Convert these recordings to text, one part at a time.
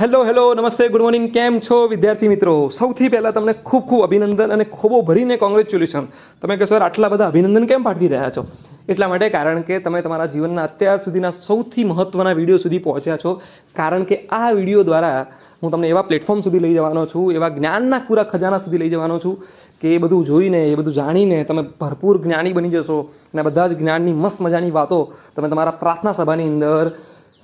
Hello hello નમસ્તે good morning કેમ છો વિદ્યાર્થી મિત્રો? સૌથી પહેલાં તમને ખૂબ ખૂબ અભિનંદન અને ખૂબો ભરીને કોંગ્રેચ્યુલેશન તમે કહેશો "સર, આટલા બધા અભિનંદન કેમ પાઠવી રહ્યા છો? એટલા માટે કારણ કે તમે તમારા જીવનના અત્યાર સુધીના સૌથી મહત્ત્વના વીડિયો સુધી પહોંચ્યા છો. કારણ કે આ વીડિયો દ્વારા હું તમને એવા પ્લેટફોર્મ સુધી લઈ જવાનો છું એવા જ્ઞાનના પૂરા ખજાના સુધી લઈ જવાનો છું કે એ બધું જોઈને એ બધું જાણીને તમે ભરપૂર જ્ઞાની બની જશો. અને બધા જ જ્ઞાનની મસ્ત મજાની વાતો તમે તમારા પ્રાર્થના સભાની અંદર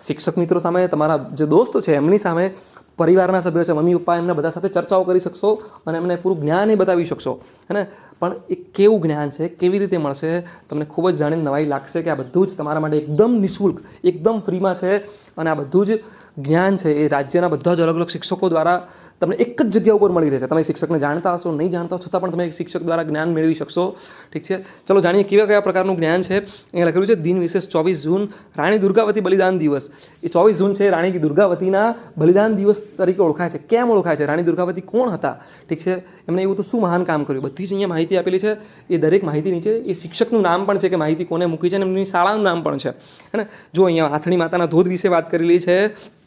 શિક્ષક મિત્રો સામે, તમારા જે દોસ્ત છે, એમની સામે પરિવારના સભ્યો છે, મમ્મી, પપ્પા એમના બધા સાથે ચર્ચાઓ કરી શકશો અને એમને પૂરું જ્ઞાન એ બતાવી શકશો. હે પણ એ કેવું જ્ઞાન છે? કેવી રીતે મળશે? તમને ખૂબ જ જાણીને નવાઈ લાગશે કે આ બધું જ તમારા માટે એકદમ નિઃશુલ્ક, એકદમ ફ્રીમાં છે અને આ બધું જ જ્ઞાન છે એ રાજ્યના બધા જ અલગ અલગ શિક્ષકો દ્વારા તમને એક જ જગ્યા ઉપર મળી રહેશે. તમે શિક્ષકને જાણતા હશો, નહીં જાણતા હો, છતાં પણ તમે એક શિક્ષક દ્વારા જ્ઞાન મેળવી શકશો. ઠીક છે? ચલો જાણીએ કેવા કયા પ્રકારનું જ્ઞાન છે. અહીંયા લખેલું છે, દિન વિશેષ ચોવીસ જૂન, રાણી દુર્ગાવતી બલિદાન દિવસ. એ ચોવીસ જૂન છે, રાણી દુર્ગાવતીના બલિદાન દિવસ તરીકે ઓળખાય છે. કેમ ઓળખાય છે? રાણી દુર્ગાવતી કોણ હતા? ઠીક છે? એમણે એવું તો શું મહાન કામ કર્યું? બધી જ અહીંયા માહિતી આપેલી છે. એ દરેક માહિતી નીચે, એ શિક્ષકનું નામ પણ છે કે માહિતી કોને મૂકી છે અને એમની શાળાનું નામ પણ છે. હે ને? જો અહીંયા આથણી માતાના ધોધ વિશે વાત કરેલી છે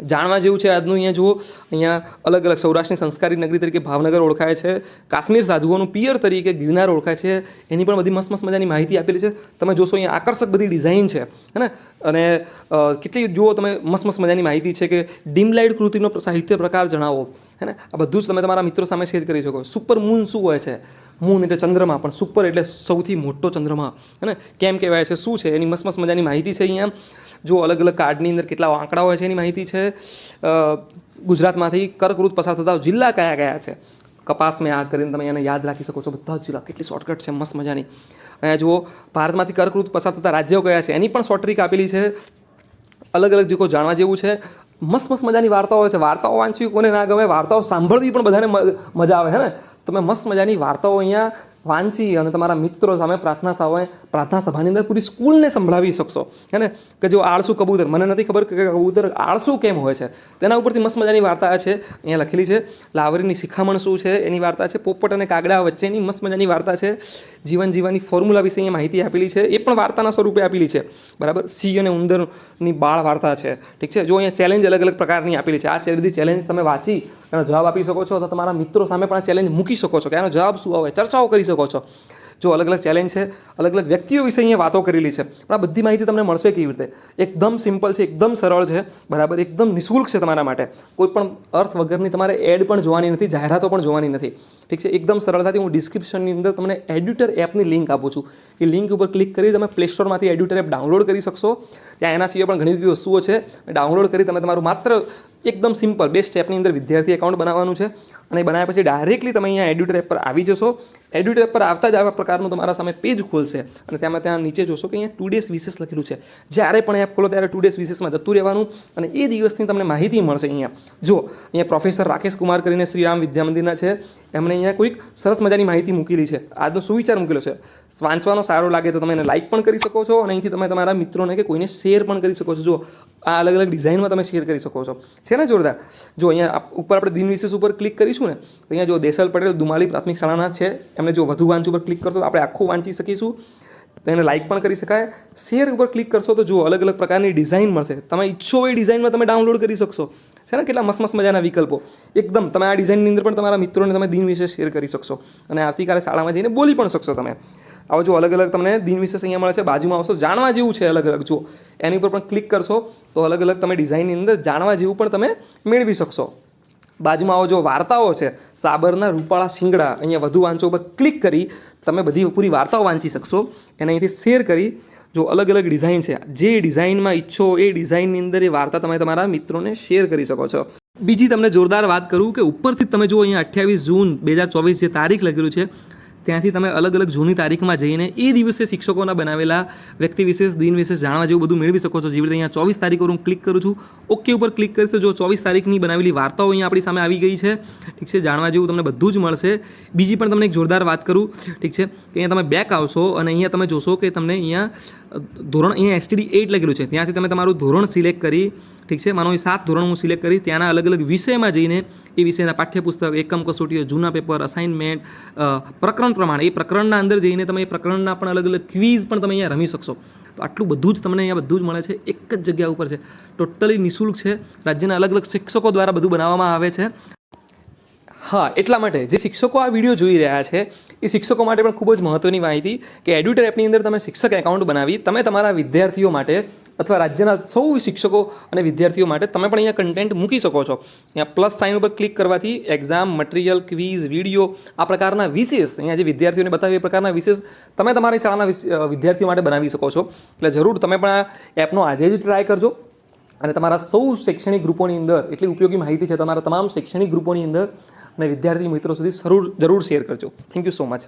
જાણવા જેવું છે આજનું અહીંયા જુઓ, અહીંયા અલગ અલગ સૌરાષ્ટ્રની સંસ્કારી નગરી તરીકે ભાવનગર ઓળખાય છે, કાશ્મીર સાધુઓનું પિયર તરીકે ગિરનાર ઓળખાય છે, એની પણ બધી મસ્ત મસ્ત મજાની માહિતી આપેલી છે. તમે જોશો અહીંયા આકર્ષક બધી ડિઝાઇન છે, હે અને કેટલી, જુઓ તમે મસ્ત મસ્ત મજાની માહિતી છે કે ડીમ લાઇટ કૃતિનો સાહિત્ય પ્રકાર જણાવો. હે ને આ બધું જ તમે તમારા મિત્રો સામે શેર કરી શકો. સુપર મૂન શું હોય છે? મૂન એટલે ચંદ્રમા, પણ સુપર એટલે સૌથી મોટો ચંદ્રમા. હે ને કેમ કહેવાય છે? શું છે? એની મસ્ત મસ્ત મજાની માહિતી છે અહીંયા. જો અલગ અલગ કાર્ડની અંદર કેટલા આંકડા હોય છે એની માહિતી છે. ગુજરાતમાંથી કર્કવૃત પસાર થતા જિલ્લા કયા કયા છે? કપાસ મેં આ કરીને તમે એને યાદ રાખી શકો છો. બધા જિલ્લા કેટલી શોર્ટકટ છે, મસ્ત મજાની. અહીંયા જુઓ, ભારતમાંથી કર્કવૃત પસાર થતા રાજ્યો કયા છે? એની પણ શોર્ટ ટ્રીક આપેલી છે. અલગ અલગ જે જાણવા જેવું છે મસ્ત મસ્ત મજાની વાર્તાઓ છે. વાર્તાઓ વાંચવી કોને ના ગમે, વાર્તાઓ સાંભળવી પણ બધાને મજા આવે, હે ને? તમે મસ્ત મજાની વાર્તાઓ અહીંયા વાંચી અને તમારા મિત્રો સામે પ્રાર્થના સભાએ પ્રાર્થના સભાની અંદર પૂરી સ્કૂલને સંભળાવી શકશો. હે ને? કે જો આળસુ કબૂતર, મને નથી ખબર કે કબૂતર આળસુ કેમ હોય છે. તેના ઉપરથી મસ્ત મજાની વાર્તા છે, અહીંયા લખેલી છે. લાવરીની શિખામણ શું છે? એની વાર્તા છે. પોપટ અને કાગડા વચ્ચેની મસ્ત મજાની વાર્તા છે. જીવન જીવવાની ફોર્મ્યુલા વિશે અહીંયા માહિતી આપેલી છે. એ પણ વાર્તાના સ્વરૂપે આપેલી છે. બરાબર? સિંહ અને ઉંદરની બાળ વાર્તા છે. ઠીક છે? જો અહીંયા ચેલેન્જ અલગ અલગ પ્રકારની આપેલી છે. આ બધી ચેલેન્જ તમે વાંચી એનો જવાબ આપી શકો છો અથવા તમારા મિત્રો સામે પણ ચેલેન્જ મૂકી શકો છો. કે આનો જવાબ શું આવે? ચર્ચાઓ કરી શકો છો. જો અલગ અલગ ચેલેન્જ છે, અલગ અલગ વ્યક્તિઓ વિશે અહીંયા વાતો કરેલી છે, પણ આ બધી માહિતી તમને મળશે કેવી રીતે? એકદમ સિમ્પલ છે, એકદમ સરળ છે, બરાબર, એકદમ નિઃશુલ્ક છે તમારા માટે. કોઈ પણ અર્થ વગરની તમારે એડ પણ જોવાની નથી, જાહેરાતો પણ જોવાની નથી. ઠીક છે, એકદમ સરળતાથી હું ડિસ્ક્રિપ્શનની અંદર તમને એડ્યુટર એપની લિંક આપું છું. એ લિંક ઉપર ક્લિક કરી તમે પ્લે સ્ટોરમાંથી એડ્યુટર એપ ડાઉનલોડ કરી શકશો. ત્યાં એના સિવાય પણ ઘણી બધી વસ્તુઓ છે. ડાઉનલોડ કરી તમે તમારું માત્ર એકદમ સિમ્પલ, બે સ્ટેપની અંદર વિદ્યાર્થી એકાઉન્ટ બનાવવાનું છે અને બનાવ્યા પછી ડાયરેક્ટલી તમે અહીંયા એડ્યુટર એપ પર આવી જશો. એડ્યુટર એપ પર આવતા જ આવા પ્રકારનું તમારા સામે પેજ ખોલશે અને તેમાં ત્યાં નીચે જોશો કે અહીંયા ટુ ડેઝ વિશેષ લખેલું છે. જ્યારે પણ એપ ખોલો ત્યારે ટુ ડેઝ વિશેષમાં જતું રહેવાનું અને એ દિવસની તમને માહિતી મળશે અહીંયા. જો, અહીંયા પ્રોફેસર રાકેશ કુમાર કરીને શ્રીરામ વિદ્યા મંદિરના છે. એમણે અહીંયા કોઈક સરસ મજાની માહિતી મૂકેલી છે. આજનો સુવિચાર મૂકેલો છે. વાંચવાનો સારો લાગે તો તમે એને લાઇક પણ કરી શકો છો અને અહીંથી તમે તમારા મિત્રોને કે કોઈને શેર પણ કરી શકો છો. જો આ અલગ અલગ ડિઝાઇનમાં તમે શેર કરી શકો છો. છે ને જોરદાર? જો અહીંયા ઉપર આપણે દિન વિશેષ ઉપર ક્લિક કરીશું ને, તો અહીંયા જો દેસલ પટેલ દુમાલી પ્રાથમિક શાળાના છે. એમને જો વધુ વાંચ ઉપર ક્લિક કરશો તો આપણે આખું વાંચી શકીશું. તો એને લાઇક પણ કરી શકાય. શેર ઉપર ક્લિક કરશો તો જો અલગ અલગ પ્રકારની ડિઝાઇન મળશે. તમે ઈચ્છો એ ડિઝાઇનમાં તમે ડાઉનલોડ કરી શકશો. છે ને? કેટલા મસ્ત મસ્ત મજાના વિકલ્પો. એકદમ, તમે આ ડિઝાઇનની અંદર પણ તમારા મિત્રોને તમે દિન વિશે શેર કરી શકશો. અને આવતીકાલે શાળામાં જઈને બોલી પણ શકશો તમે. આવો જો અલગ અલગ તમને દિન વિશેષ અહીંયા મળે છે, બાજુમાં આવશો, જાણવા જેવું છે અલગ અલગ. જો એની ઉપર પણ ક્લિક કરશો, તો અલગ અલગ તમે ડિઝાઇનની અંદર જાણવા જેવું પણ તમે મેળવી શકશો. બાજુમાં આવો જો વાર્તાઓ છે, સાબરના રૂપાળા શિંગડા, અહીંયા વધુ વાંચો ઉપર ક્લિક કરી તમે બધી પૂરી વાર્તાઓ વાંચી શકશો. એને અહીંથી શેર કરી જો અલગ અલગ ડિઝાઇન છે, જે ડિઝાઇનમાં ઈચ્છો, એ ડિઝાઇનની અંદર એ વાર્તા તમે તમારા મિત્રોને શેર કરી શકો છો. બીજી તમને જોરદાર વાત કરું કે ઉપરથી તમે જો અહીંયા અઠ્યાવીસ જૂન બે હજાર ચોવીસ જે તારીખ લખેલું છે ત્યાંથી તમે અલગ અલગ જૂની તારીખમાં જઈને એ દિવસે શિક્ષકોના બનાવેલા વ્યક્તિ વિશેષ, દિન વિશેષ જાણવા જેવું બધું મેળવી શકો છો. જેવી રીતે અહીંયા ચોવીસ તારીખ પર હું ક્લિક કરું છું. ઓકે ઉપર ક્લિક કરી તો જો ચોવીસ તારીખની બનાવેલી વાર્તાઓ અહીંયા આપણી સામે આવી ગઈ છે. ઠીક છે, જાણવા જેવું તમને બધું જ મળશે. બીજી પણ તમને એક જોરદાર વાત કરું. ઠીક છે અહીંયા તમે બેક આવશો અને અહીંયા તમે જોશો કે તમને અહીંયા ધોરણ અહીંયા એસટીડી એઇટ લખેલું છે. ત્યાંથી તમે તમારું ધોરણ સિલેક્ટ કરી, ઠીક છે, માનો એ સાત ધોરણ હું સિલેક્ટ કરી, ત્યાંના અલગ અલગ વિષયમાં જઈને એ વિષયના પાઠ્યપુસ્તક, એકમ કસોટીઓ, જૂના પેપર અસાઇનમેન્ટ પ્રકરણ પ્રમાણે એ પ્રકરણના અંદર જઈને તમે એ પ્રકરણના પણ અલગ અલગ ક્વિઝ પણ તમે અહીંયા રમી શકશો. તો આટલું બધું જ તમને અહીંયા બધું જ મળે છે, એક જ જગ્યા ઉપર છે. ટોટલી નિઃશુલ્ક છે. રાજ્યના અલગ અલગ શિક્ષકો દ્વારા બધું બનાવવામાં આવે છે. હા, એટલા માટે. જે શિક્ષકો આ વીડિયો જોઈ રહ્યા છે, એ શિક્ષકો માટે પણ ખૂબ જ મહત્ત્વની માહિતી કે એડ્યુટર એપની અંદર તમે શિક્ષક એકાઉન્ટ બનાવી, તમે તમારા વિદ્યાર્થીઓ માટે અથવા રાજ્યના સૌ શિક્ષકો અને વિદ્યાર્થીઓ માટે તમે પણ અહીંયા કન્ટેન્ટ મૂકી શકો છો. અહીંયા પ્લસ સાઇન ઉપર ક્લિક કરવાથી એક્ઝામ મટીરિયલ ક્વિઝ વીડિયો આ પ્રકારના વિશેષ, અહીંયા જે વિદ્યાર્થીઓને બતાવે એ પ્રકારના વિશેષ તમે તમારી શાળાના વિદ્યાર્થીઓ માટે બનાવી શકો છો. એટલે જરૂર તમે પણ આ એપનો આજે જ ટ્રાય કરજો. અને તમારા સૌ શૈક્ષણિક ગ્રુપોની અંદર, એટલી ઉપયોગી માહિતી છે તમારા તમામ શૈક્ષણિક ગ્રુપોની અંદર અને વિદ્યાર્થી મિત્રો સુધી જરૂર જરૂર શેર કરજો. Thank you so much